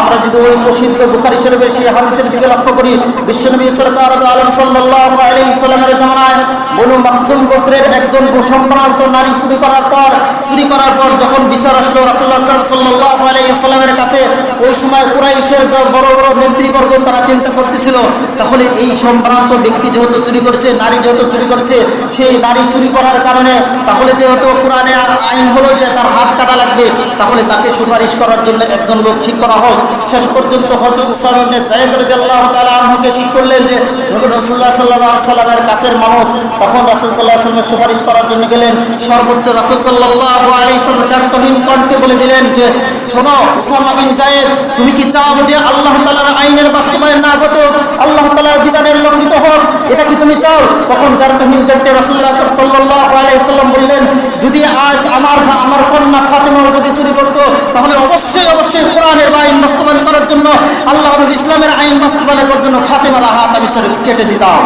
আমরা যদি ওই প্রসিদ্ধ বুখারি শরীফের সেই হাদিসের দিকে লক্ষ্য করি, বিশ্বনবী সরকার আলম সাল্লাল্লাহু আলাইহি সাল্লামের জামানায় বনু মাকসুম গোত্রের একজন সম্ভ্রান্ত নারী চুরি করার পর, চুরি করার পর যখন বিচার আসলো রাসূলুল্লাহ সাল্লাল্লাহু আলাইহি সাল্লামের কাছে, ওই সময় কুরাইশের যে বড় বড় নেতৃবর্গ তারা চিন্তা করতেছিল, তাহলে এই সম্ভ্রান্ত ব্যক্তি যেহেতু চুরি করেছে, নারী যেহেতু চুরি করেছে, সেই নারী চুরি করার কারণে তাহলে যেহেতু কোরআনে আইন হলো যে তার হাত কাটা লাগবে, তাহলে তাকে সুপারিশ করার জন্য একজন লোক ঠিক করা হোক। শেষ পর্যন্ত হজরত উসামা ইবনে যায়েদ রাদিয়াল্লাহু তাআলা আনহুকে ঠিক করলেন যে, নবী রাসূলুল্লাহ সাল্লাল্লাহু আলাইহি সাল্লামের কাছের মানুষ তখন রাসূল সাল্লাল্লাহু আলাইহি সুপারিশ করার জন্য গেলেন। সর্বোচ্চ রাসূল সাল্লাল্লাহু আলাইহি সাল্লাম দান্তহীন কণ্ঠে বলে দিলেন যে, শোনো উসামা বিন যায়েদ, তুমি কি চাও যে আল্লাহ তাআলার আইনের বাস্তবায়ন না ঘটুক? আল্লাহ তাআলার বিধানের লঙ্ঘিত হোক? এটা কি তুমি চাও? তখন দান্তহীন কণ্ঠে রাসূলুল্লাহ সাল্লাল্লাহু আলাইহি সাল্লাম বললেন, যদি আজ আমার আমার কন্যা ফাতেমা যদি চুরি করতো, তাহলে অবশ্যই অবশ্যই কোরআনের আইন বাস্তবায়ন করার জন্য আল্লাহ ইসলামের আইন বাস্তবায়ন করার জন্য ফাতেমার হাত আমি কেটে দিতাম।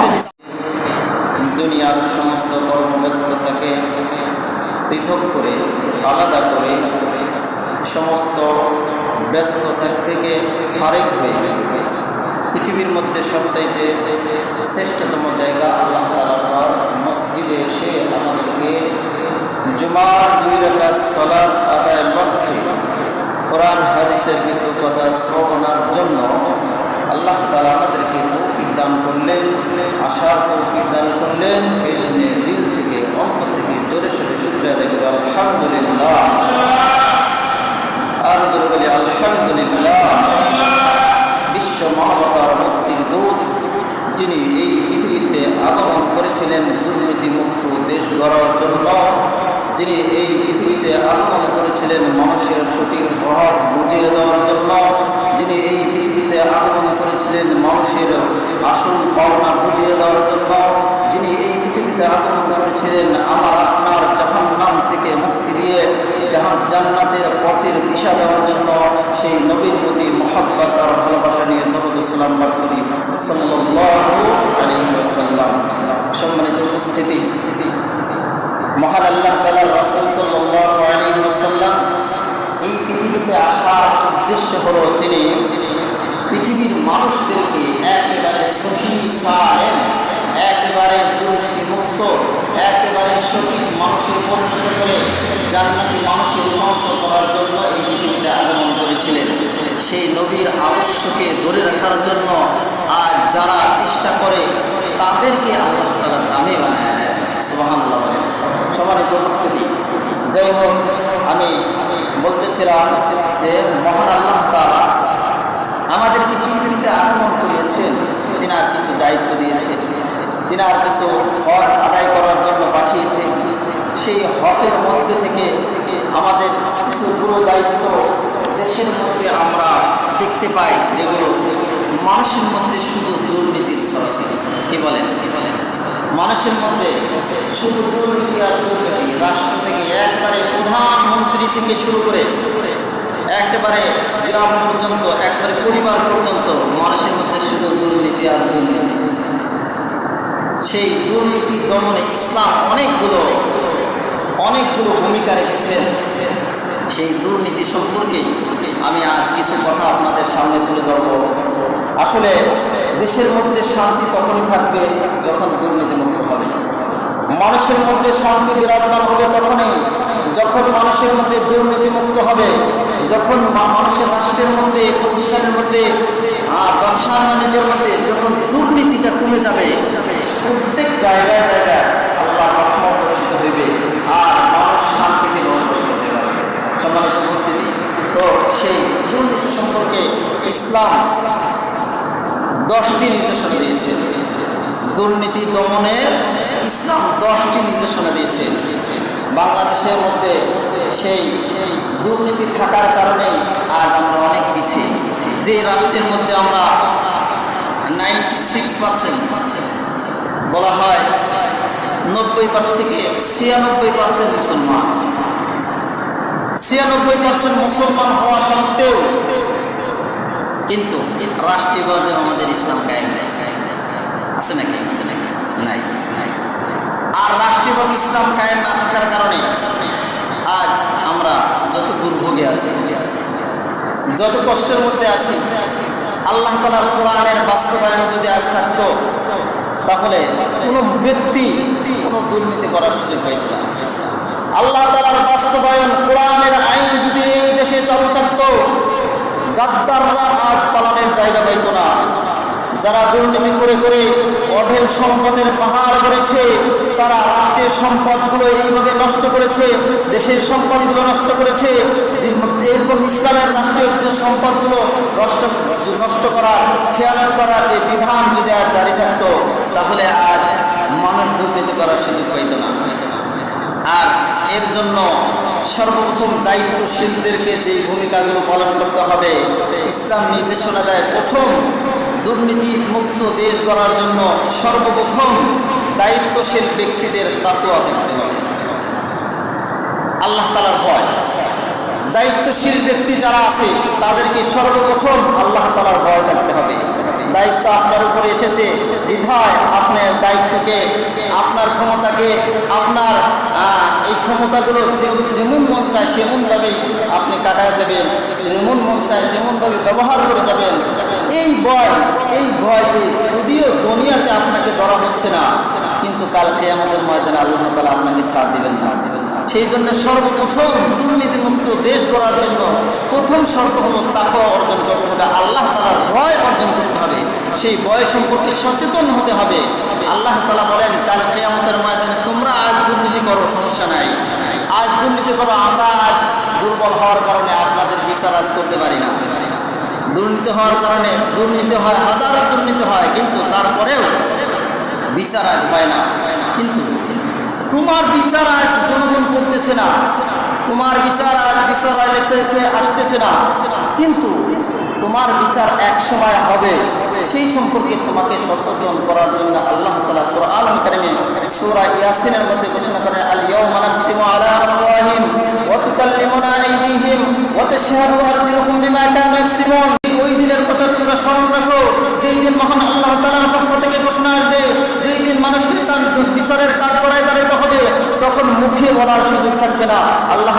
দুনিয়ার সমস্ত কর্মব্যস্ততাকে পৃথক করে, আলাদা করে, সমস্ত ব্যস্ততা থেকে ফারেক হয়ে পৃথিবীর মধ্যে সবচাইতে শ্রেষ্ঠতম জায়গা আল্লাহ তাআলার ঘর, মসজিদে এসে আমাদেরকে জুমার দুই রাকাত সালাত আদায়ের লক্ষ্যে কোরআন, হাদিসের কিছু কথা শ্রবণার জন্য আল্লাহ তালা আমাদেরকে তৌফিক দান করলেন, আশার তৌফিক দান করলেন। এই দিল থেকে, অন্তর থেকে জোরে সোরে শুক্রিয়া দেখে আলহামদুলিল্লাহ। আর জোরে বলি, আলহামদুলিল্লাহ। বিশ্ব মানবতার মুক্তির দূত যিনি এই পৃথিবীতে আগমন করেছিলেন দুর্নীতিমুক্ত দেশ গড়ার জন্য যিনি এই পৃথিবীতে আগমন করেছিলেন মানুষের সঠিক হক বুঝিয়ে দেওয়ার জন্য, যিনি এই পৃথিবীতে আগমন করেছিলেন মানুষের আসল পাওনা বুঝিয়ে দেওয়ার জন্য, যিনি এই পৃথিবীতে আগমন করেছিলেন আমার আপনার জাহান নাম থেকে মুক্তি দিয়ে জাহান জান্নাতের পথের দিশা দেওয়ার জন্য, সেই নবীর প্রতি মোহাব্বত আর ভালোবাসা নিয়ে দরুদ ইসলাম আলাইহি ওয়াসাল্লাম। সম্মানিত উপস্থিতি। স্থিতি স্থিতি মহান আল্লাহ তাআলা রাসূল আলাইহি এই পৃথিবীতে আসার উদ্দেশ্য হলো তিনি পৃথিবীর মানুষদেরকে একেবারে সহি সালেম একেবারে দুর্নীতিমুক্ত, একেবারে সঠিক মানুষের পরিণত করে জান্নাতি মানুষের রূপান্তর করার জন্য এই পৃথিবীতে আগমন করেছিলেন। সেই নবীর আদর্শকে ধরে রাখার জন্য আজ যারা চেষ্টা করে তাদেরকে আল্লাহ তালা দামে বানায় সুবহানাল্লাহ। বলেন। সম্মানিত উপস্থিতি যাই হোক আমি বলতেছিলাম যে মহান আল্লাহ আমাদেরকে পৃথিবীতে আগমন করিয়েছেন তিনি আর কিছু দায়িত্ব দিয়েছেন তিনি আর কিছু হক আদায় করার জন্য পাঠিয়েছেন সেই হকের মধ্যে থেকে আমাদের কিছু গুরু দায়িত্ব দেশের মধ্যে আমরা দেখতে পাই, যেগুলো মানুষের মধ্যে শুধু দুর্নীতির সরাসরি কি বলেন কি বলেন মানুষের মধ্যে শুধু দুর্নীতি আর দুর্নীতি, রাষ্ট্র থেকে একবারে প্রধানমন্ত্রী থেকে শুরু করে একেবারে গ্রাম পর্যন্ত, একবারে পরিবার পর্যন্ত মানুষের মধ্যে শুধু দুর্নীতি আর দুর্নীতি। সেই দুর্নীতি দমনে ইসলাম অনেকগুলো অনেকগুলো ভূমিকা রেখেছেন। সেই দুর্নীতি সম্পর্কে আমি আজ কিছু কথা আপনাদের সামনে তুলে ধরব। আসলে দেশের মধ্যে শান্তি তখনই থাকবে যখন দুর্নীতিমুক্ত হবে। মানুষের মধ্যে শান্তি বিরাজমান হবে তখনই যখন মানুষের মধ্যে দুর্নীতিমুক্ত হবে যখন মানুষের রাষ্ট্রের মধ্যে প্রতিষ্ঠানের মধ্যে আহ, ব্যবসার বাণিজ্যের মধ্যে যখন দুর্নীতিটা কমে যাবে প্রত্যেক জায়গায় জায়গায় আল্লাহ রহমত হইবে। আর মানুষ শান্তিতে বসবাস করতে পারবে। সম্মানিত উপস্থিতি সেই দুর্নীতি সম্পর্কে ইসলাম ইসলাম দশটি নির্দেশনা দিয়েছে। দুর্নীতি দমনে ইসলাম দশটি নির্দেশনা দিয়েছে। বাংলাদেশের মধ্যে সেই সেই দুর্নীতি থাকার কারণে আজ আমরা অনেক পিছিয়ে। যে রাষ্ট্রের মধ্যে আমরা নাইনটি সিক্স পার্সেন্ট বলা হয়, নব্বই পার থেকে ছিয়ানব্বই পার্সেন্ট মুসলমান। ছিয়ানব্বই পার্সেন্ট মুসলমান হওয়া সত্ত্বেও কিন্তু রাষ্ট্রীয়ভাবে আমাদের ইসলাম গায়ে নেই। আছে নাকি? আছে নাকি নাই। আর রাষ্ট্রীয়ভাবে ইসলাম কায়েম না থাকার কারণে আজ আমরা যত দুর্ভোগে আছি, যত কষ্টের মধ্যে আছি, আল্লাহ তালার কোরআনের বাস্তবায়ন যদি আজ থাকতো, তাহলে কোনো ব্যক্তি কোনো দুর্নীতি করার সুযোগ পাইত না। আল্লাহ তালার বাস্তবায়ন কোরআনের আইন যদি এই দেশে চালু থাকতো গাদ্দাররা আজ পালানের জায়গা পাইত না। যারা দুর্নীতি করে করে অঢেল সম্পদের পাহাড় করেছে তারা রাষ্ট্রের সম্পদগুলো এইভাবে নষ্ট করেছে, দেশের সম্পদগুলো নষ্ট করেছে, এরকম ইসলামের রাষ্ট্রীয় সম্পদগুলো নষ্ট নষ্ট করার খেয়ালত করার যে বিধান যদি আজ জারি থাকতো, তাহলে আজ মানুষ দুর্নীতি করার সুযোগ পাইত না। আর এর জন্য সর্বপ্রথম দায়িত্বশীলদেরকে যে ভূমিকাগুলো পালন করতে হবে, ইসলাম নির্দেশনা দেয় প্রথম দুর্নীতি মুক্ত দেশ গড়ার জন্য সর্বপ্রথম দায়িত্বশীল ব্যক্তিদের তাকুয়া থাকতে হবে। আল্লাহ তালার ভয়। দায়িত্বশীল ব্যক্তি যারা আছে, তাদেরকে সর্বপ্রথম আল্লাহ তালার ভয় থাকতে হবে। দায়িত্ব আপনার উপরে এসেছে। বিধায় আপনার দায়িত্বকে, আপনার ক্ষমতাকে, আপনার এই ক্ষমতাগুলো যেমন মন চায় সেমনভাবেই আপনি কাটায় যাবেন। যেমন মন চায় যেমনভাবে ব্যবহার করে যাবেন। এই ভয় এই ভয় যে যদিও দুনিয়াতে আপনাকে ধরা হচ্ছে না, কিন্তু কালকে আমাদের ময়দানে আল্লাহ তালা আপনাকে ছাড় দেবেন, ছাড় দিবেন। সেই জন্য সর্বপ্রথম দুর্নীতিমুক্ত দেশ গড়ার জন্য প্রথম শর্ত হলো তাকে অর্জন করতে হবে। আল্লাহ তালার ভয় অর্জন করতে হবে। সেই ভয় সম্পর্কে সচেতন হতে হবে। আল্লাহ তালা বলেন, কাল কেয়ামতের ময়দানে তোমরা আজ দুর্নীতি করো, সমস্যা নাই। আজ দুর্নীতি করো, আমরা আজ দুর্বল হওয়ার কারণে আপনাদের বিচার আজ করতে পারি না। দুর্নীতি হওয়ার কারণে দুর্নীতি হয়, হাজারো দুর্নীতি হয়, কিন্তু তারপরেও বিচার আজ হয় না। কিন্তু তোমার বিচার আজ জনগণ করতেছে না। তোমার বিচার আজ থেকে আসতেছে না। কিন্তু তোমার বিচার এক সময় হবে। সেই সম্পর্কে তোমাকে সচেতন করার জন্য আল্লাহ তালা কোরআন কারিমে সূরা ইয়াসিনের মধ্যে ঘোষণা করেন আল ইয়াউমা নাখতিমু আলা আফওয়াহিম ওয়া তুকাল্লিমুনা আইদিহিম ওয়া তাশহাদু আরজুলুহুম বিমা কানু ইয়াকসিবুন। ওই দিনের কথা তোমরা স্মরণ রাখো। যেই দিন মহান আল্লাহ তালার পক্ষ থেকে ঘোষণা আসবে, যেই দিন মানুষকে তার বিচারের কাঠ করায় দাঁড়াতে তখন মুখে বলার সুযোগ থাকবে না আল্লাহ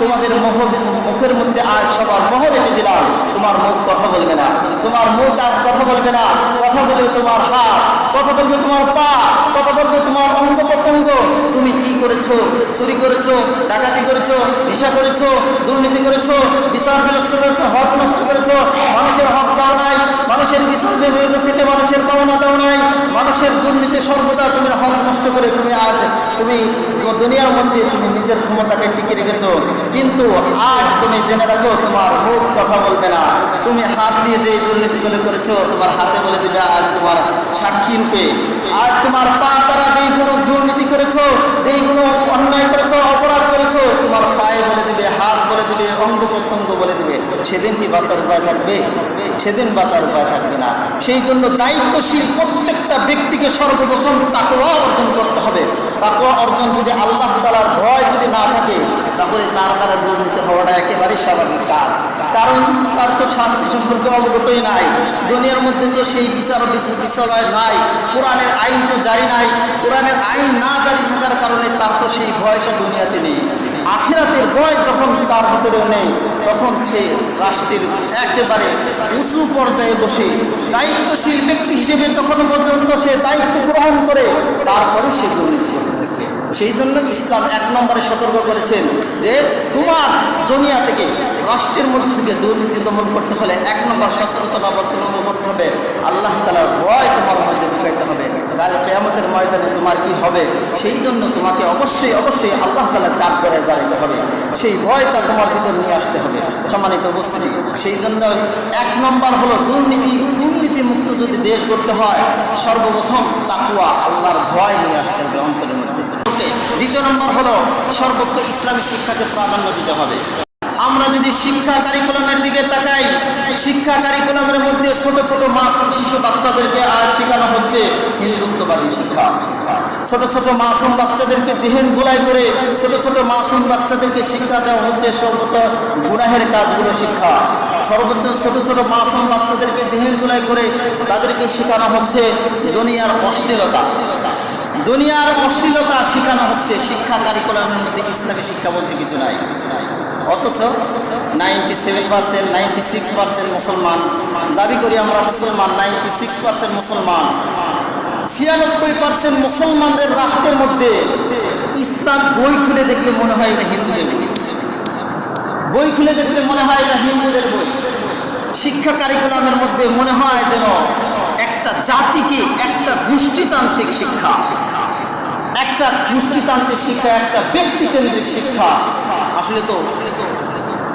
তোমাদের মোহ মুখের মধ্যে আজ সবার মোহ রেখে দিলাম। তোমার মুখ কথা বলবে না। তোমার মুখ আজ কথা বলবে না। কথা বলবে তোমার হাত, কথা বলবে তোমার পা, কথা বলবে তোমার অঙ্গ প্রত্যঙ্গ। তুমি কি করেছ? চুরি করেছ? ডাকাতি করেছ? নেশা করেছ? দুর্নীতি করেছ? বিচার হক নষ্ট করেছ? মানুষের হক দাও নাই। মানুষের বিচার বিভাজন থেকে মানুষের পাওনা দাও নাই। মানুষের দুর্নীতি সর্বদা তুমি হক নষ্ট করে তুমি আজ তুমি দুনিয়ার মধ্যে তুমি নিজের ক্ষমতাকে টিকে রেখেছো। কিন্তু আজ তুমি জেনে রাখো, তোমার মুখ কথা বলবে না। তুমি হাত দিয়ে যে দুর্নীতিগুলো করেছ, তোমার হাতে বলে দিবে, আজ তোমার সাক্ষী রূপে। আজ তোমার পা দ্বারা কোনো দুর্নীতি করেছ কোনো অন্যায় তোমার পায়ে বলে দিবে, হাত বলে দিবে, অঙ্গ প্রত্যঙ্গ বলে দিবে, সেদিন কি বাঁচার উপায় থাকবে? সেদিন বাঁচার উপায় থাকবে না। সেই জন্য দায়িত্বশীল প্রত্যেকটা ব্যক্তিকে সর্বপ্রথম তাকওয়া অর্জন করতে হবে। তাকওয়া অর্জন যদি আল্লাহ তালার ভয় যদি না থাকে, তাহলে তার দ্বারা দুর্নীতি হওয়াটা একেবারে স্বাভাবিক কাজ। কারণ তার তো শাস্তি সম্পর্কে অবগতই নাই। দুনিয়ার মধ্যে তো সেই বিচার বিচ- বিচারালয় নাই। কোরআনের আইন তো জারি নাই। কোরআনের আইন না জারি থাকার কারণে তার তো সেই ভয়টা দুনিয়াতে নেই। আখিরাতের ভয় যখন তার ভিতরে নেই, তখন সে রাষ্ট্রের একেবারে উঁচু পর্যায়ে বসে দায়িত্বশীল ব্যক্তি হিসেবে যখন পর্যন্ত সে দায়িত্ব গ্রহণ করে, তারপরে সে দুর্নীতি সেই জন্য ইসলাম এক নম্বরে সতর্ক করেছেন যে তোমার দুনিয়া থেকে, রাষ্ট্রের মধ্যে থেকে দুর্নীতি দমন করতে হলে এক নম্বর সচেতনতা অবলম্বন করতে হবে। আল্লাহ তালার ভয় তোমার মধ্যে ঢুকাইতে হবে। কেয়ামতের ময়দানে তোমার কি হবে? সেই জন্য তোমাকে অবশ্যই অবশ্যই আল্লাহ তালার ডাক করে দাঁড়াতে হবে। সেই ভয়টা তোমার ভিতর নিয়ে আসতে হবে। সম্মানিত উপস্থিতি সেই জন্য এক নম্বর হলো দুর্নীতি দুর্নীতি মুক্ত যদি দেশ করতে হয়, সর্বপ্রথম তাকুয়া আল্লাহর ভয় নিয়ে আসতে হবে অন্তরের মধ্যে দ্বিতীয় নম্বর হলো সর্বত্র ইসলামী শিক্ষাকে প্রাধান্য দিতে হবে। আমরা যদি শিক্ষা কারিকুলামের দিকে তাকাই, শিক্ষা কারিকুলামের মধ্যে ছোট ছোট মাসুম শিশু বাচ্চাদেরকে আজ শেখানো হচ্ছে হিন্দুত্ববাদী শিক্ষা। ছোট ছোট মাসুম বাচ্চাদেরকে জেহেন গুলাই করে ছোট ছোট মাসুম বাচ্চাদেরকে শিক্ষা দেওয়া হচ্ছে সর্বোচ্চ গুনাহের কাজগুলো শিক্ষা। সর্বোচ্চ ছোট ছোট মাসুম বাচ্চাদেরকে জেহেন গুলাই করে তাদেরকে শেখানো হচ্ছে দুনিয়ার অশ্লীলতা। দুনিয়ার অশ্লীলতা শেখানো হচ্ছে শিক্ষা কারিকুলামের মধ্যে ইসলামী শিক্ষা বলতে কিছু নাই। অথচ ninety seven percent ninety six percent মুসলমান। দাবি করি আমরা মুসলমান নাইনটি সিক্স পার্সেন্ট মুসলমান। ছিয়ানব্বই পার্সেন্ট মুসলমানদের রাষ্ট্রের মধ্যে ইসলাম বই খুলে দেখলে মনে হয় এটা হিন্দুদের বই। খুলে দেখলে মনে হয় এটা হিন্দুদের বই। শিক্ষা কারিকুলামের মধ্যে মনে হয় যেন একটা জাতিকে একটা গোষ্ঠীতান্ত্রিক শিক্ষা। একটা গোষ্ঠীতান্ত্রিক শিক্ষা, একটা ব্যক্তিকেন্দ্রিক শিক্ষা। আসলে তো আসলে তো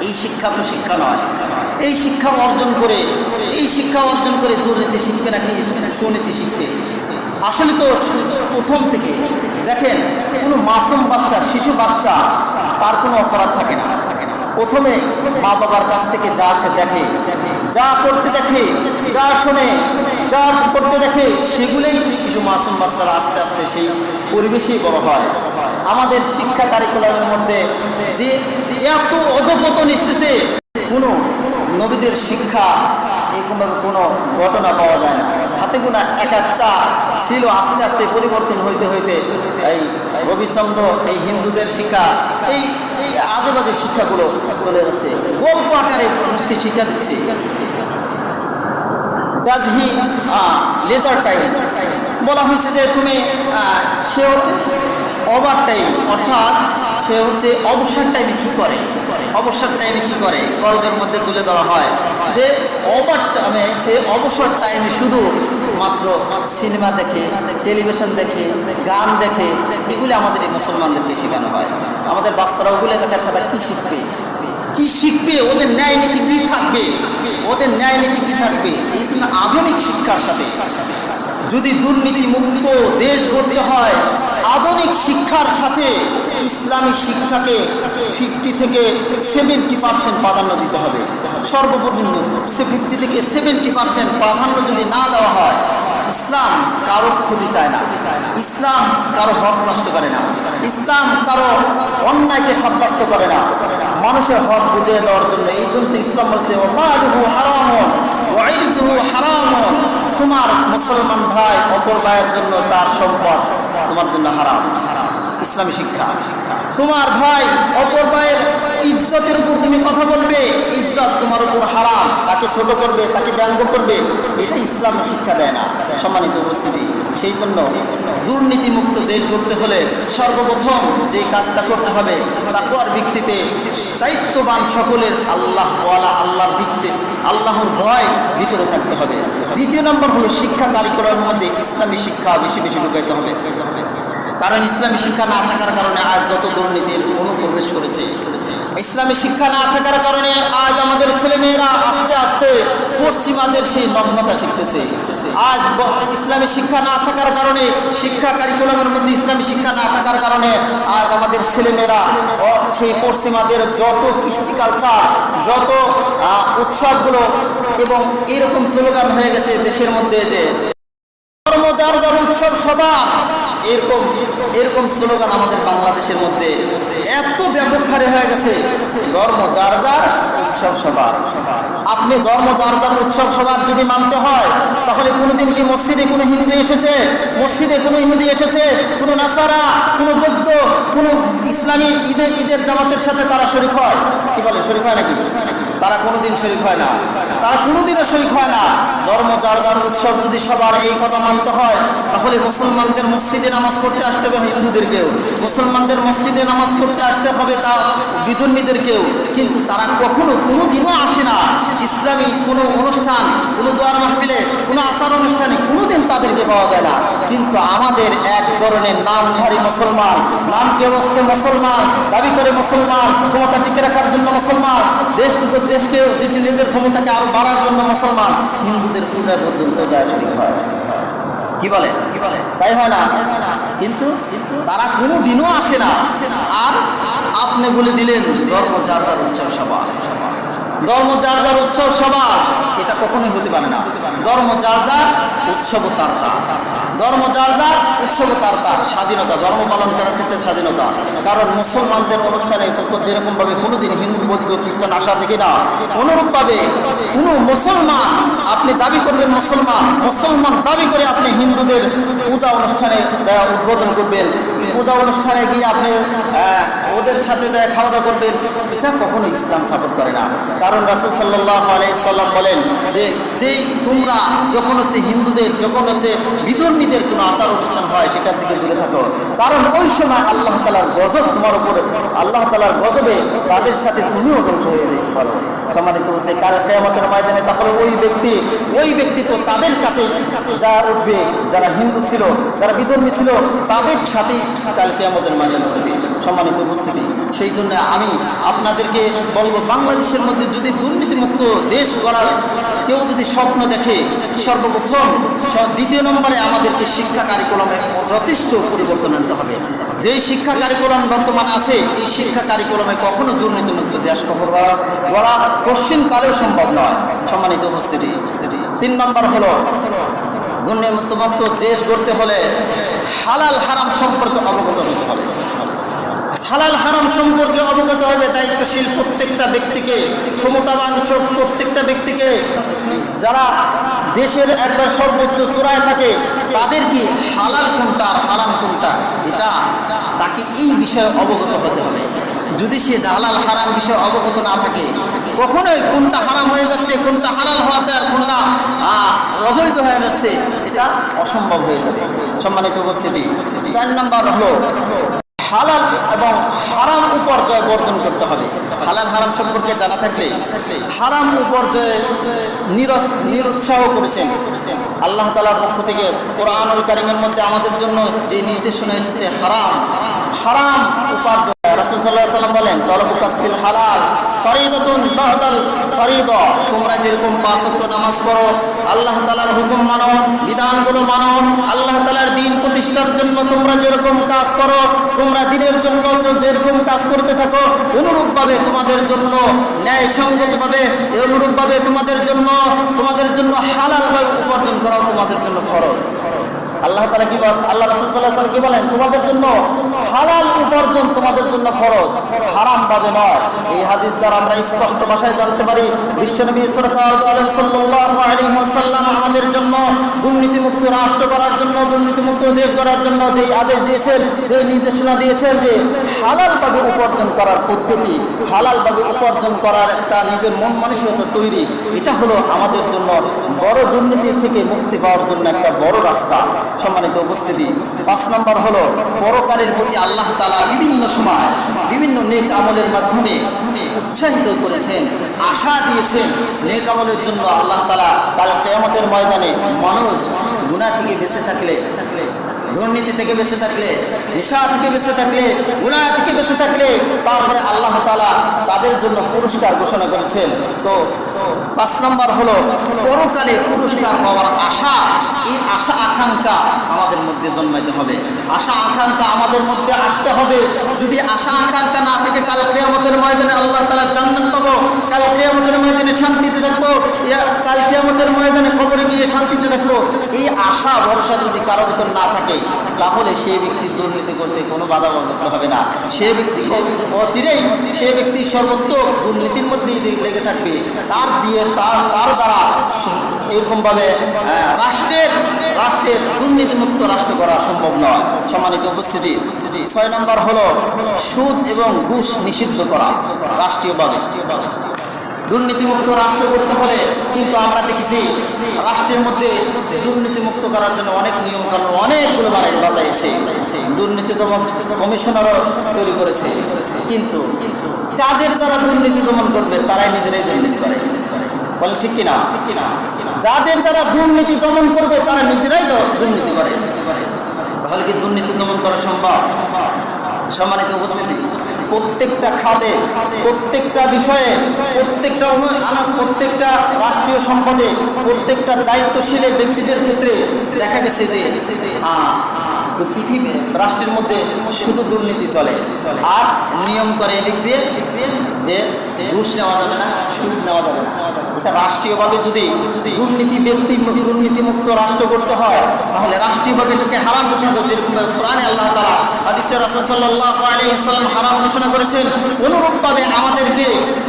এই শিক্ষা তো শিক্ষা নয়। এই শিক্ষা অর্জন করে, এই শিক্ষা অর্জন করে দুর্নীতি শিখবে নাকি সুনীতি শিখবে? আসলে তো প্রথম থেকে, দেখেন, কোনো মাসুম বাচ্চা, শিশু বাচ্চা, তার কোনো অপরাধ থাকে না। থাকে না প্রথমে মা বাবার কাছ থেকে যা সে দেখে, যা করতে দেখে যা শোনে, যা করতে দেখে, সেগুলোই শিশু মাসুম বাচ্চারা আস্তে আস্তে সেই পরিবেশেই বড় হয়। আমাদের শিক্ষা কারিকুলামের মধ্যে যে এত অধপতন এসেছে, কোনো নবীদের শিক্ষা এরকমভাবে কোনো ঘটনা পাওয়া যায় না। হাতে গোনা এক একটা ছিল আস্তে আস্তে পরিবর্তন হইতে হইতে এই রবিচন্দ্র, এই হিন্দুদের শিক্ষা, এই এই আজে বাজে শিক্ষাগুলো চলে যাচ্ছে। গল্প আকারে মানুষকে শিক্ষা দিচ্ছে। ডাজ হি লেজার টাইম বলা হয়েছে যে তুমি আহ, সে হচ্ছে ওভার টাইম অর্থাৎ সে হচ্ছে অবসর টাইমে কী করে? অবসর টাইমে কী করে? গল্পের মধ্যে তুলে ধরা হয় যে ওভার টাইমে সে অবসর টাইমে শুধু মাত্র সিনেমা দেখে টেলিভিশন দেখে গান দেখে এগুলি আমাদের এই মুসলমানদেরকে শেখানো হয়? আমাদের বাচ্চারা ওগুলো দেখার সাথে কী শিখবে? কি শিখবে? ওদের ন্যায় নীতি কি থাকবে? ওদের ন্যায় নীতি কি থাকবে? এই জন্য আধুনিক শিক্ষার সাথে, যদি দুর্নীতি মুক্ত দেশ গড়তে হয়, আধুনিক শিক্ষার সাথে ইসলামী শিক্ষাকে ফিফটি থেকে সেভেন্টি পার্সেন্ট প্রাধান্য দিতে হবে। সর্বপ্রথম সে ফিফটি থেকে সেভেন্টি পার্সেন্ট প্রাধান্য যদি না দেওয়া হয় ইসলাম কারও ক্ষতি চায় না। ইসলাম কারও হক নষ্ট করে না। ইসলাম কারও অন্যায়কে সাব্যস্ত করে না। মানুষের হক বুঝিয়ে দেওয়ার জন্য এই জন্য ইসলাম বলছে হারাম তোমার মুসলমান ভাই, অপর ভাইয়ের জন্য তার সম্পদ তোমার জন্য হারাম। ইসলামী শিক্ষা। তোমার ভাই অপর ভাইয়ের ইজ্জতের উপর তুমি কথা বলবে, ইজ্জত তোমার উপর হারাম। তাকে ছোট করবে, তাকে ব্যঙ্গ করবে, এটা ইসলাম শিক্ষা দেয় না। সম্মানিত উপস্থিতি, সেই জন্য দুর্নীতিমুক্ত দেশ গড়তে হলে সর্বপ্রথম যে কাজটা করতে হবে তাকুয়ার ভিত্তিতে দায়িত্ববান সকলের আল্লাহ ওয়ালা আল্লাহর ভিত্তিতে আল্লাহর ভয় ভিতরে থাকতে হবে। দ্বিতীয় নম্বর হলো শিক্ষা কারিকুলামের মধ্যে ইসলামী শিক্ষা বেশি বেশি ঢুকাইতে হবে। কারণ ইসলামী শিক্ষা না থাকার কারণে আজ যত দুর্নীতির অনুপ্রবেশ করেছে ইসলামী শিক্ষা না থাকার কারণে আজ আমাদের ছেলেমেয়েরা আস্তে আস্তে পশ্চিমাদের সেই নগ্নতা শিখতেছে। আজ ইসলামী শিক্ষা না থাকার কারণে, শিক্ষা কারিকুলামের মধ্যে ইসলামী শিক্ষা না থাকার কারণে আজ আমাদের ছেলেমেয়েরা সেই পশ্চিমাদের যত কৃষ্টি কালচার যত উৎসবগুলো এবং এরকম স্লোগান হয়ে গেছে দেশের মধ্যে যে যার যার উৎসব সভা। এরকম এরকম স্লোগান আমাদের বাংলাদেশের মধ্যে এত ব্যাপক হারে হয়ে গেছে। ধর্ম যার যার উৎসব সভা। আপনি ধর্ম যার যার উৎসব সভার যদি মানতে হয়, তাহলে কোনোদিন কি মসজিদে কোনো হিন্দু এসেছে? মসজিদে কোনো হিন্দু এসেছে? কোনো নাসারা, কোনো বৌদ্ধ, কোনো ইসলামী ঈদের ঈদের জামাতের সাথে তারা শরিক হয়? কি বলে শরিক হয় নাকি? তারা কোনোদিন শরিক হয় না। তারা কোনোদিনও শরিক হয় না। ধর্ম যার যার উৎসব যদি সবার এই কথা মানতে হয়, তাহলে মুসলমানদের মসজিদে নামাজ পড়তে আসতে হবে হিন্দুদেরকেও। মুসলমানদের মসজিদে নামাজ পড়তে আসতে হবে তা বিধর্মীদেরকেও কিন্তু তারা কখনো কোনো দিনও আসে না। ইসলামী কোনো অনুষ্ঠান, কোনো দোয়ার মাহফিলে, কোনো আচার অনুষ্ঠানে কোনোদিন তাদেরকে পাওয়া যায় না। কিন্তু আমাদের এক ধরনের নামধারী মুসলমান নামকে অবস্থে মুসলমান, দাবি করে মুসলমান, ক্ষমতা টিকে রাখার জন্য মুসলমান, দেশ দেশকে দেশে নিজের ক্ষমতাকে আরও বাড়ার জন্য মুসলমান, হিন্দুদের পূজা পর্যন্ত যায় শরীর হয়। কি বলে? কি বলে? তাই হয় না? কিন্তু কিন্তু তারা কোনো দিনও আসে না। আর আপনি বলে দিলেন, ধর্ম যার যার উৎসব সভা ধর্ম যার যার উৎসব সভা এটা কখনোই হতে পারে না। ধর্ম যার যার, উৎসব তার যার। ধর্ম যার যার উৎসব তার তার স্বাধীনতা, ধর্ম পালন করার ক্ষেত্রে স্বাধীনতা। কারণ মুসলমানদের অনুষ্ঠানে তখন যেরকমভাবে কোনোদিন হিন্দু, বৌদ্ধ, খ্রিস্টান আসা দেখি না। অনুরূপভাবে কোনো মুসলমান আপনি দাবি করবেন মুসলমান মুসলমান দাবি করে আপনি হিন্দুদের পূজা অনুষ্ঠানে উদ্বোধন করবেন। পূজা অনুষ্ঠানে গিয়ে আপনি ওদের সাথে যায় খাওয়া দাওয়া করবেন এটা কখনো ইসলাম সাপোর্ট করে না। কারণ রাসুল সাল্লাহ আলাইসাল্লাম বলেন যে, যেই তোমরা যখন হচ্ছে হিন্দুদের, যখন হচ্ছে বিধর্মীদের কোনো আচার অনুষ্ঠান হয়, সেখান থেকে দূরে থাকো। কারণ ওই সময় আল্লাহ তালার গজব তোমার উপর, আল্লাহ তালার গজবে তাদের সাথে তুমিও ধ্বংস হয়ে যেতে পারো। সম্মানিত অবস্থায় কাল কেয়ামতের ময়দানে তাহলে ওই ব্যক্তি ওই ব্যক্তি তো তাদের কাছে যা উঠবে। যারা হিন্দু ছিল, যারা বিধর্মী ছিল, তাদের সাথেই কাল কেয়ামতের ময়দানে উঠবে। সম্মানিত উপস্থিতি। সেই জন্য আমি আপনাদেরকে বলব, বাংলাদেশের মধ্যে যদি দুর্নীতিমুক্ত দেশ গড়ার কেউ যদি স্বপ্ন দেখে, সর্বপ্রথম দ্বিতীয় নম্বরে আমাদেরকে শিক্ষা কারিকুলামে যথেষ্ট পরিবর্তন আনতে হবে। যেই শিক্ষা কারিকুলাম বর্তমানে আছে, এই শিক্ষা কারিকুলামে কখনো দুর্নীতিমুক্ত দেশ কখনো গড়া গড়া পশ্চিমকালেও সম্ভব নয়। সম্মানিত উপস্থিতি উপস্থিতি। তিন নম্বর হলো, দুর্নীতিমুক্ত দেশ গড়তে হলে হালাল হারাম সম্পর্কে অবগত হতে হবে। হালাল হারাম সম্পর্কে অবগত হবে, দায়িত্বশীল প্রত্যেকটা ব্যক্তিকে, ক্ষমতাবান সব প্রত্যেকটা ব্যক্তিকে, যারা দেশের একবার সর্বোচ্চ চূড়ায় থাকে, তাদের কি হালাল কোনটা আর হারাম কোনটা? এটা তাকে এই বিষয়ে অবগত হতে হবে। যদি সে হালাল হারাম বিষয়ে অবগত না থাকে, কখনোই কোনটা হারাম হয়ে যাচ্ছে, কোনটা হালাল হওয়া যায় কোনটা অবৈধ হয়ে যাচ্ছে, এটা অসম্ভব হয়ে যাবে। সম্মানিত উপস্থিতি, চার নম্বর হলো হালাল এবং হারাম উপার্জয় বর্জন করতে হবে। হালাল হারাম সম্পর্কে জানা থাকলে হারাম উপার্জয়ে নিরত নিরুৎসাহ করেছেন। আল্লাহ তালার পক্ষ থেকে কোরআনুল কারিমের মধ্যে আমাদের জন্য যে নির্দেশনা এসেছে, হারাম হারাম উপার্জন। রাসুল সাল্লাহ সাল্লাম বলেন, তলবু কাসবিল হালাল, ফরিদতুন বাহদাল ফরিদ। তোমরা যেরকম পাঁচ ওয়াক্ত নামাজ পড়ো, আল্লাহ তালার হুকুম মানো, বিধানগুলো মানো, আল্লাহ তালার দিন প্রতিষ্ঠার জন্য তোমরা যেরকম কাজ করো, তোমরা দিনের জন্য যেরকম কাজ করতে থাকো, অনুরূপভাবে তোমাদের জন্য ন্যায় সঙ্গতভাবে অনুরূপভাবে তোমাদের জন্য তোমাদের জন্য হালালভাবে উপার্জন করাও তোমাদের জন্য ফরজ। আল্লাহ তালা কি আল্লাহ রসুল কি বলেন? তোমাদের জন্য হালাল উপার্জন তোমাদের জন্য ফরজ, হারাম ভাবে নয়। এই হাদিস দ্বারা আমরা স্পষ্ট ভাষায় জানতে পারি, বিশ্বনবী সরকার আমাদের জন্য দুর্নীতিমুক্ত রাষ্ট্র করার জন্য, দুর্নীতিমুক্ত দেশ করার জন্য যেই আদেশ দিয়েছেন যে নির্দেশনা দিয়েছেন যে হালালভাবে উপার্জন করার পদ্ধতি হালালভাবে উপার্জন করার একটা নিজের মন মানসিকতা তৈরি, এটা হলো আমাদের জন্য বড় দুর্নীতির থেকে মুক্তি পাওয়ার জন্য একটা বড় রাস্তা। সম্মানিত উপস্থিতি। পাঁচ নম্বর হল পরকারের প্রতি আল্লাহ তালা বিভিন্ন সময় বিভিন্ন নেক আমলের মাধ্যমে উৎসাহিত করেছেন, আশা দিয়েছেন। নেক আমলের জন্য আল্লাহ তালা কাল কেয়ামতের ময়দানে মানুষ গুণা থেকে বেঁচে থাকলে থাকলে দুর্নীতি থেকে বেঁচে থাকলে নেশা থেকে বেঁচে থাকলে, গুণা থেকে বেঁচে থাকলে, তারপরে আল্লাহ তালা তাদের জন্য পুরস্কার ঘোষণা করেছেন। তো পাঁচ নম্বর হলো, পরকালে পুরস্কার পাওয়ার আশা, এই আশা আকাঙ্ক্ষা আমাদের মধ্যে জন্মাইতে হবে। আশা আকাঙ্ক্ষা আমাদের মধ্যে আসতে হবে। যদি আশা আকাঙ্ক্ষা না থাকে, কাল কেয়ামতের ময়দানে আল্লাহ তালা জান্নাত পাবো। কাল কেয়ামতের ময়দানে শান্তিতে থাকব। কাল কেয়ামতের ময়দানে খবরে গিয়ে শান্তিতে থাকব। এই আশা, ভরসা যদি কারোর না থাকে তাহলে সেই ব্যক্তি দুর্নীতি করতে কোনো বাধা করতে হবে না। সে ব্যক্তি অচিরেই, সে ব্যক্তি সর্বত্র দুর্নীতির মধ্যেই লেগে থাকবে। তার দিয়ে তার তার দ্বারা এরকমভাবে রাষ্ট্রের রাষ্ট্রের দুর্নীতিমুক্ত রাষ্ট্র করা সম্ভব নয়। সম্মানিত উপস্থিতি, ছয় নম্বর হলো সুদ এবং ঘুষ নিষিদ্ধ করা রাষ্ট্রীয় বা রাষ্ট্রীয়ভাবে। দুর্নীতিমুক্ত রাষ্ট্র করতে হলে কিন্তু আমরা দেখেছি, রাষ্ট্রের মধ্যে দুর্নীতিমুক্ত করার জন্য অনেক নিয়ম কানুন অনেকগুলো বানাই বাতাইছে দুর্নীতি দমন কমিশনারও তৈরি করেছে। কিন্তু কিন্তু কাদের দ্বারা দুর্নীতি দমন করবে, তারাই নিজেরাই দুর্নীতি করে। বলে ঠিক কিনা? ঠিক কিনা যাদের দ্বারা দুর্নীতি দমন করবে, তারা নিজেরাই দুর্নীতি করে। তাহলে কি দুর্নীতি দমন করা সম্ভব। সম্মানিত উপস্থিতি। প্রত্যেকটা খাতে, প্রত্যেকটা বিষয়ে, প্রত্যেকটা প্রত্যেকটা রাষ্ট্রীয় সম্পদে, প্রত্যেকটা দায়িত্বশীল ব্যক্তিদের ক্ষেত্রে দেখা গেছে যে পৃথিবী, রাষ্ট্রের মধ্যে শুধু দুর্নীতি চলে। আর নিয়ম করে এদিক দিয়ে এদিক দিয়ে যে ঘুষ নেওয়া যাবে না, সুদ নেওয়া যাবে না। এটা রাষ্ট্রীয়ভাবে যদি দুর্নীতি ব্যক্তি দুর্নীতিমুক্ত রাষ্ট্র করতে হয়, তাহলে রাষ্ট্রীয়ভাবে এটাকে হারাম ঘোষণা করছে। এরকম কোরআনে আল্লাহ তালা হাদিসের রাসূল আলাইহি সাল্লাম হারাম ঘোষণা করেছেন। অনুরূপভাবে আমাদেরকে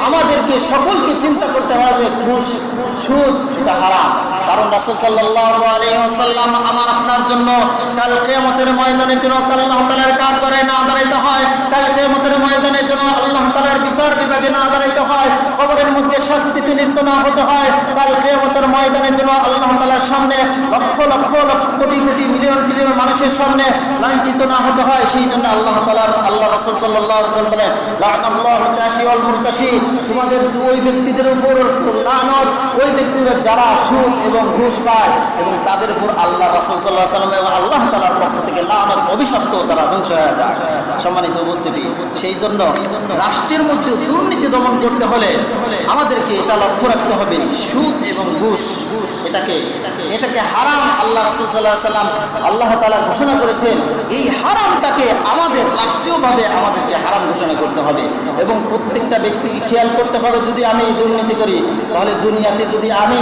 আমাদেরকে সকলকে চিন্তা করতে হয় যে ঘুষ সুদ এটা হারাম। কারণ রাসূল ওয়াসাল্লাম আমার আপনার জন্য কাল কিয়ামতের ময়দানের জন্য আল্লাহ তাআলার কাঠ করে না দাঁড়াইতে হয়। কাল কিয়ামতের ময়দানের জন্য আল্লাহ তাআলার বিচার বিভাগে না দাঁড়াইতে হয়। খবরের মধ্যে শাস্তিতে লিপ্ত না হতে হয়। কাল কিয়ামতের ময়দানে যেন আল্লাহ তাআলার সামনে লক্ষ লক্ষ লক্ষ কোটি কোটি, মিলিয়ন ট্রিলিয়ন মানুষের সামনে লাঞ্ছিত না হতে হয়। সেই জন্য আল্লাহ তাআলার, আল্লাহ রাসূল সাল্লাল্লাহু আলাইহি ওয়াসাল্লাম বলেন তোমাদের ওই ব্যক্তিদের উপর লানত, ওই ব্যক্তিদের যারা সুদ এবং ঘুষ পায় এবং তাদের উপর আল্লাহ রাসূল সাল্লাল্লাহু আলাইহি ওয়াসাল্লাম এবং আল্লাহ তাআলার পক্ষ থেকে লানত অভিশপ্ত তারা ধ্বংস হয়ে যায়। সম্মানিত উপস্থিতি, সেই জন্য রাষ্ট্রের মধ্যে দুর্নীতি দমন করতে হলে আমাদেরকে এটা লক্ষ্য রাখতে হবে, সুদ এবং ঘুষ। এটাকে এটাকে হারাম আল্লাহ রাসূল আলাইহি সাল্লাম আল্লাহ তাআলা ঘোষণা করেছেন, এই হারামটাকে আমাদের রাষ্ট্রীয়ভাবে আমাদেরকে হারাম ঘোষণা করতে হবে এবং প্রত্যেকটা ব্যক্তিকে খেয়াল করতে হবে যদি আমি দুর্নীতি করি, তাহলে দুনিয়াতে যদি আমি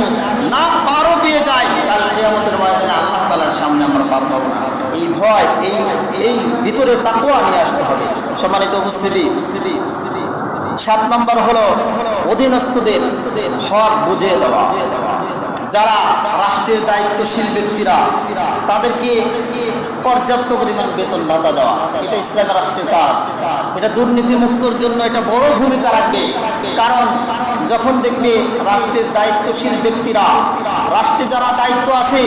না পারো পেয়ে যাই কাল ক্রিয়ামতের ময়দানে আল্লাহ তালার সামনে আমরা পার পাবো না। এই ভয়, এই এই ভিতরে তাকেও আমি আসতে হবে। সম্মানিত উপস্থিতি উপস্থিতি। সাত নম্বর হলো অধীনস্থদের হক বুঝিয়ে দেওয়া। যারা রাষ্ট্রের দায়িত্বশীল ব্যক্তিরা, তাদেরকে পর্যাপ্ত পরিমাণ বেতন ভাতা দেওয়া। এটা ইসলামের রাষ্ট্রের কাজ। এটা দুর্নীতি মুক্তর জন্য এটা বড় ভূমিকা রাখবে। কারণ যখন দেখবে রাষ্ট্রের দায়িত্বশীল ব্যক্তিরা, রাষ্ট্রে যারা দায়িত্ব আছে,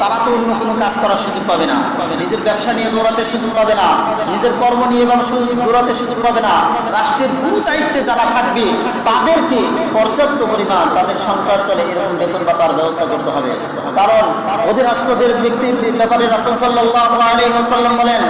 তারা তো অন্য কোনো কাজ করার সুযোগ পাবে না। নিজের ব্যবসা নিয়ে দৌড়াতে সুযোগ পাবে না। নিজের কর্ম নিয়ে এবং দৌড়াতে সুযোগ পাবে না। রাষ্ট্রের গুরু দায়িত্বে যারা থাকবে, তাদেরকে পর্যাপ্ত পরিমাণ তাদের সংসার চলে, এরকম বেতন ভাতার ব্যবস্থা করতে হবে। কারণ অধীনস্থদের ব্যক্তির ব্যাপারে রাসূল আলাইহি বলেন,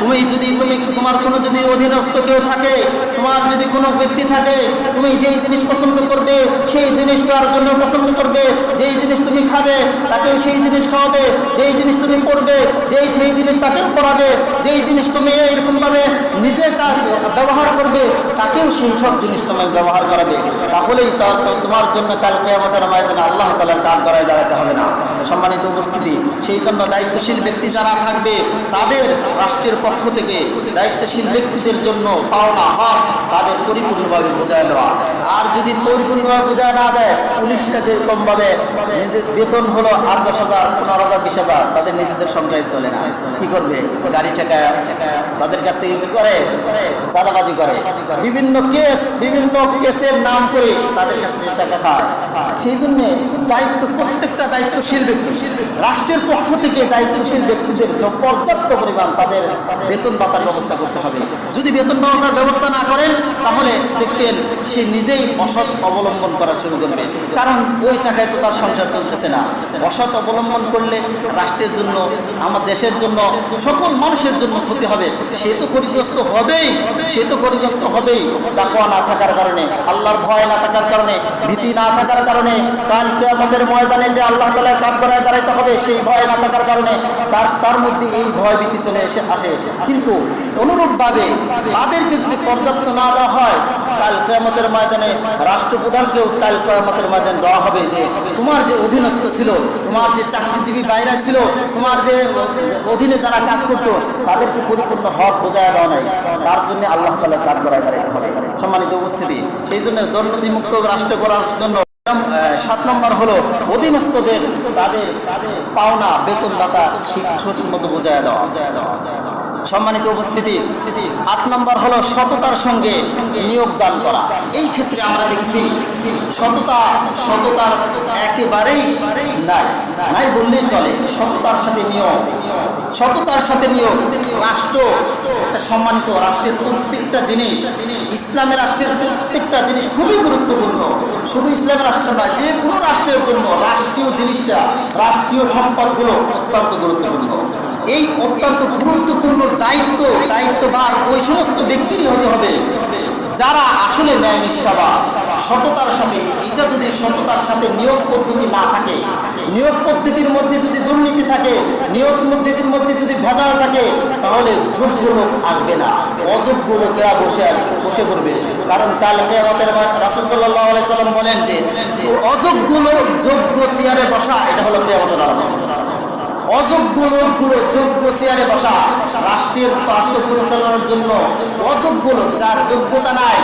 তুমি যদি তুমি তোমার কোনো যদি অধীনস্থ কেউ থাকে, তোমার যদি কোনো ব্যক্তি থাকে, তুমি যেই জিনিস পছন্দ করবে, সেই জিনিসটার জন্য পছন্দ করবে, যেই জিনিস তুমি খাবে, তাকেও সেই জিনিস খাওয়াবে, যেই জিনিস তুমি পড়বে যেই সেই জিনিস তাকেও পড়াবে, যেই জিনিস তুমি এরকমভাবে নিজে কাজ ব্যবহার করবে, তাকেও সেই সব জিনিস তুমি ব্যবহার করাবে। তাহলেই তোমার জন্য কালকে আমাদের ময়দানে আল্লাহ তালার করায় দাঁড়াতে হবে না। সম্মানিত উপস্থিতি। সেই জন্য দায়িত্বশীল ব্যক্তি যারা থাকবে, তাদের রাষ্ট্রের পক্ষ থেকে দায়িত্বশীল ব্যক্তিদের জন্য পাওনা হক তাদের পরিপূর্ণভাবে বোঝায় দেওয়া। আর যদি পরিপূর্ণভাবে বোঝায় না দেয়, পুলিশরা যেরকমভাবে নিজের বেতন হলো আট, দশ হাজার, পনেরো হাজার, বিশ হাজার, তাদের নিজেদের সংসার চলে না। কি করবে? গাড়ি ঠেকায়, তাদের কাছ থেকে করে? চাঁদাবাজি করে। বিভিন্ন কেস, বিভিন্ন কেসের নাম করে তাদের কাছ থেকে টাকা খায়। সেই জন্য দায়িত্ব প্রত্যেকটা দায়িত্বশীল ব্যক্তি। রাষ্ট্রের পক্ষ থেকে দায়িত্বশীল ব্যক্তিদের পর্যাপ্ত পরিমাণ তাদের বেতন ভাতার ব্যবস্থা করতে হবে। যদি বেতন ভাতার ব্যবস্থা না করেন, তাহলে দেখবেন সে নিজেই অসৎ অবলম্বন করা শুরু করবে কারণ ওই টাকায় তো তার সংসার চলতেছে না। অসৎ অবলম্বন করলে রাষ্ট্রের জন্য, আমার দেশের জন্য, সকল মানুষের জন্য ক্ষতি হবে। সে তো ক্ষতিগ্রস্ত হবেই। সে তো ক্ষতিগ্রস্ত হবেই। তাকওয়া না থাকার কারণে, আল্লাহর ভয় না থাকার কারণে, ভীতি না থাকার কারণে কাল কিয়ামতের ময়দানে যে আল্লাহ তাআলার কাঠ করায় দাঁড়াইতে হবে, সেই ভয় না থাকার কারণে তার মধ্যে এই ভয় ভীতি চলে এসে আসে। কিন্তু অনুরূপভাবে তাদেরকে যদি পর্যাপ্ত না দেওয়া হয়, কাল কিয়ামতের ময়দানে রাষ্ট্রপ্রধানকেও কাল কিয়ামতের ময়দানে দেওয়া হবে যে, তোমার যে অধীনস্থ ছিল, তোমার যে চাকরিজীবী বাইরে ছিল, তোমার যে অধীনে যারা কাজ করতো, তাদেরকে পরিপূর্ণ হক বোঝায় দেওয়া নাই। তার জন্য আল্লাহ তালা কাজ করায় দাঁড়াইতে হবে। সম্মানিত উপস্থিতি, সেই জন্য দুর্নীতিমুক্ত রাষ্ট্র করার জন্য সাত নম্বর হলো অধীনস্থদের, তাদের তাদের পাওনা বেতন ভাতা সঠিক মতো বোঝায় দেওয়া। সম্মানিত উপস্থিতি, আট নম্বর হলো সততার সঙ্গে নিয়োগ দান করা। এই ক্ষেত্রে আমরা দেখেছি সততা, সততার একেবারেই নাই নাই বললেই চলে, সততার সাথে নিয়োগ। সততার সাথে নিয়োগ, রাষ্ট্র, একটা সম্মানিত রাষ্ট্রের প্রত্যেকটা জিনিস, ইসলামের রাষ্ট্রের প্রত্যেকটা জিনিস খুবই গুরুত্বপূর্ণ। শুধু ইসলামের রাষ্ট্র নয়, যে কোনো রাষ্ট্রের জন্য রাষ্ট্রীয় জিনিসটা, রাষ্ট্রীয় সম্পদগুলো অত্যন্ত গুরুত্বপূর্ণ। এই অত্যন্ত গুরুত্বপূর্ণ দায়িত্ব, দায়িত্বভার ওই সমস্ত ব্যক্তিরই হতে হবে, যারা আসলে ন্যায় নিষ্ঠাবান সততার সাথে, এটা যদি সততার সাথে নিয়োগ পদ্ধতি না থাকে, নিয়োগ পদ্ধতির মধ্যে যদি দুর্নীতি থাকে, নিয়োগ পদ্ধতির মধ্যে যদি ভেজাল থাকে, তাহলে যোগ্য লোক আসবে না। অযোগ্য লোকেরা বসে বসে করবে কারণ কালকে আমাদের রাসুল সাল্লাহ সাল্লাম বলেন যে, অযোগ্য লোক যোগ্য চেয়ারে বসা, এটা হলো কেয়ামতের আলামত অযোগ্য লোকগুলো যোগ্য চেয়ারে বসা, রাষ্ট্রের রাষ্ট্র পরিচালনার জন্য অযোগ্য লোক, যার যোগ্যতা নাই,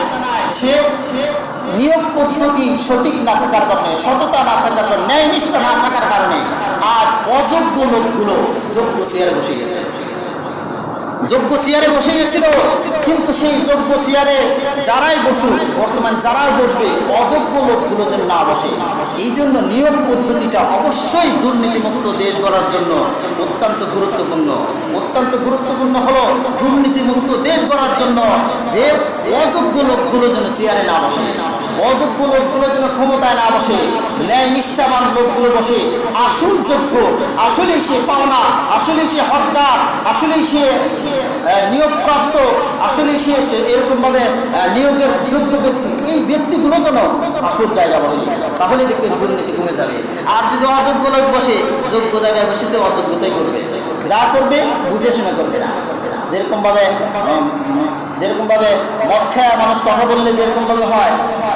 সে নিয়োগ পদ্ধতি সঠিক না থাকার কারণে সততা না থাকার কারণে, ন্যায়নিষ্ঠ না থাকার কারণে আজ অযোগ্য লোকগুলো যোগ্য চেয়ারে বসে গেছে। যোগ্য চেয়ারে বসে গেছিল, কিন্তু সেই যোগ্য চেয়ারে যারাই বসুক, বর্তমান যারাই বসবে, অযোগ্য লোকগুলো যেন না বসে। এই জন্য নিয়োগ পদ্ধতিটা অবশ্যই দুর্নীতিমুক্ত দেশ গড়ার জন্য অত্যন্ত গুরুত্বপূর্ণ। অত্যন্ত গুরুত্বপূর্ণ হলো দুর্নীতিমুক্ত দেশ গড়ার জন্য যে অযোগ্য লোকগুলো যেন চেয়ারে না বসে। অযোগ্য লোকগুলো যেন ক্ষমতায় না বসে, ন্যায় নিষ্ঠাবান লোকগুলো বসে, আসল যোগ্য, আসলেই সে পাওনা, আসলেই সে হকদার, আসলেই সে নিয়োগপ্রাপ্ত, আসলেই সে সে এরকমভাবে নিয়োগের যোগ্য ব্যক্তি। এই ব্যক্তিগুলো যেন আসল জায়গা বসে তাহলে দেখবেন দুর্নীতি কমে যাবে। আর যদি অযোগ্য লোক বসে, যোগ্য জায়গায় বসে তো অযোগ্যতাই করবে যা করবে, বুঝে শুনে করবে না। যেরকমভাবে যেরকমভাবে খেয়া মানুষ কথা বললে যেরকমভাবে হয়,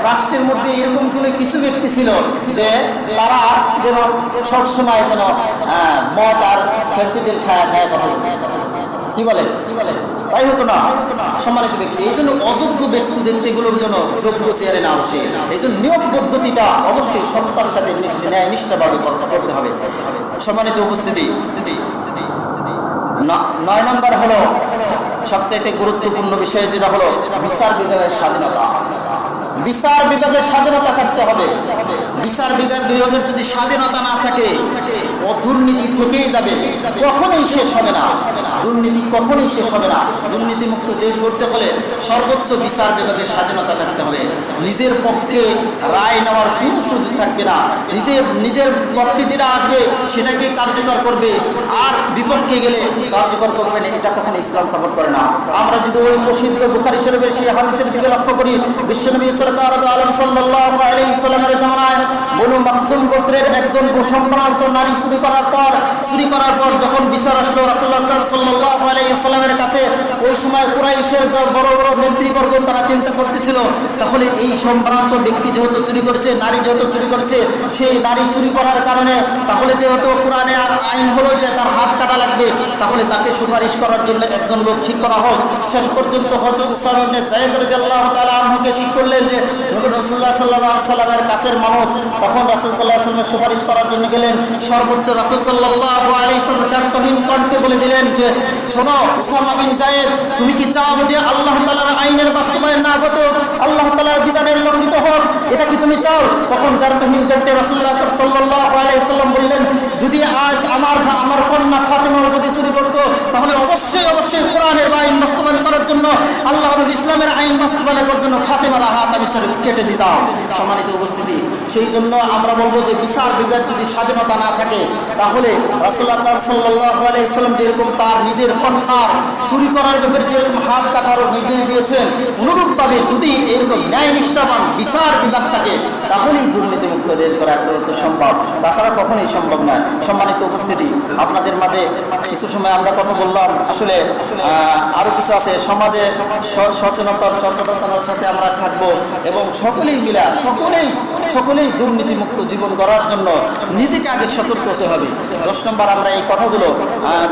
রাষ্ট্রের মধ্যে এরকম কোনো কিছু ব্যক্তি ছিল যে তারা যেন সবসময় যেন মদ আর ফেন্সিডিল খায়া খায়া কথা কি বলে কি বলে? তাই হতো না? সম্মানিত ব্যক্তি, এই জন্য অযোগ্য ব্যক্তি ব্যক্তিগুলোর জন্য যোগ্য চেয়ারে না বসে। এই জন্য নিয়োগ পদ্ধতিটা অবশ্যই সততার সাথে ন্যায় নিষ্ঠাভাবে করতে হবে। সম্মানিত উপস্থিতি নয় নম্বর হলো সবচাইতে গুরুত্বপূর্ণ বিষয় যেটা হলো বিচার বিভাগের স্বাধীনতা। বিচার বিভাগের স্বাধীনতা থাকতে হবে। বিচার বিভাগ বিভাগের যদি স্বাধীনতা না থাকে দুর্নীতি থেকেই যাবে, কখনোই শেষ হবে না। দুর্নীতি কখনোই শেষ হবে না। দুর্নীতিমুক্ত দেশ গড়তে হলে সর্বোচ্চ বিচার বিভাগের স্বাধীনতা থাকতে হবে। নিজের পক্ষে রায় নেওয়ার কোনো সুযোগ থাকবে না। নিজের নিজের পক্ষে যেটা আসবে সেটাকে কার্যকর করবে। আর বিপক্ষে গেলে কার্যকর করবে না, এটা কখনো ইসলাম সাপোর্ট করে না। আমরা যদি ওই প্রসিদ্ধ বুখারি শরীফের সেই হাদিসের দিকে লক্ষ্য করি, বিশ্বনবী সরকার আলম সাল্লামের জামানায় বনু মাকসুম গোত্রের একজন সম্ভ্রান্ত নারী চুরি করার পর, চুরি করার পর যখন বিচার আসলো রাসূলুল্লাহ সাল্লাল্লাহু আলাইহি সাল্লামের কাছে ওই সময় কুরাইশের যে বড় বড় নেতৃবর্গ তারা চিন্তা করতেছিল, তাহলে এই সম্ভ্রান্ত ব্যক্তি যেহেতু চুরি করছে, নারী যেহেতু চুরি করছে, সেই নারী চুরি করার কারণে তাহলে যেহেতু কোরআনে আইন হলো যে তার হাত কাটা লাগবে, তাহলে তাকে সুপারিশ করার জন্য একজন লোক ঠিক করা হোক। শেষ পর্যন্ত হজরত উসামা ঠিক করলেন যে সাল্লাল্লাহু আলাইহি সাল্লামের কাছের মানুষ তখন রাসূল সাল্লাল্লাহু আলাইহি সাল্লামের সুপারিশ করার জন্য গেলেন, সর্বোচ্চ রাসূল সাল্লাল্লাহু আলাইহি কণ্ঠে বলে দিলেন যে শোনো, উসামা বিন যায়েদ, তুমি কি চাও যে আল্লাহ তাআলার আইনের বাস্তবায়ন না ঘটুক? আল্লাহ তাআলার বিধানের লঙ্ঘিত হোক, এটা কি তুমি চাও? তখন দায়িত্বহীন কণ্ঠে রাসূলুল্লাহ সাল্লাল্লাহু আলাইহি সাল্লাম বললেন, যদি আজ আমার আমার কন্যা ফাতেমা যদি চুরি করতো, তাহলে অবশ্যই অবশ্যই কোরআনের আইন বাস্তবায়ন করার জন্য, আল্লাহ ইসলামের আইন বাস্তবায়ন করার জন্য ফাতেমার হাত আমি কেটে দিতাম। সম্মানিত উপস্থিতি, সেই জন্য আমরা বলব যে বিচার বিভাগ যদি স্বাধীনতা না থাকে, তাহলে রাসূলুল্লাহ সাল্লাল্লাহু আলাইহি সাল্লাম যেরকম তার নিজের কন্যার চুরি করার ব্যাপারে যেরকম হাত কাটার নির্দেশ দিয়েছেন অনুরূপভাবে যদি এরকম ন্যায় নিষ্ঠাবান বিচার বিভাগ থাকে তাহলেই দুর্নীতিমুক্ত দেশ করা একমাত্র সম্ভব। তাছাড়া কখনোই সম্ভব নয়। সম্মানিত উপস্থিতি আপনাদের মাঝে কিছু সময় আমরা কথা বললাম। আসলে আহ, আরও কিছু আছে। সমাজে সচেতনতা সচেতনতার সাথে আমরা থাকব এবং সকলেই মিলা সকলেই সকলেই দুর্নীতিমুক্ত জীবন গড়ার জন্য নিজেকে আগে সতর্ক হতে হবে। দশ নম্বর আমরা এই কথাগুলো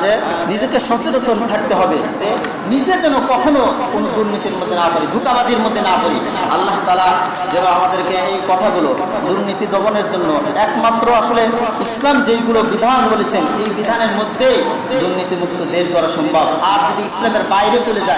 যে নিজেকে সচেতন থাকতে হবে যে নিজে যেন কখনো কোনো দুর্নীতির মধ্যে না পড়ি, ধোকাবাজির মধ্যে না পড়ি। আল্লাহ তালা যেন আমাদেরকে এই কথাগুলো দুর্নীতি দমনের জন্য একমাত্র আসলে ইসলাম যেইগুলো বিধান বলেছেন, এই বিধানের মধ্যেই দুর্নীতিমুক্ত দেশ করা সম্ভব। আর যদি ইসলামের বাইরে চলে যায়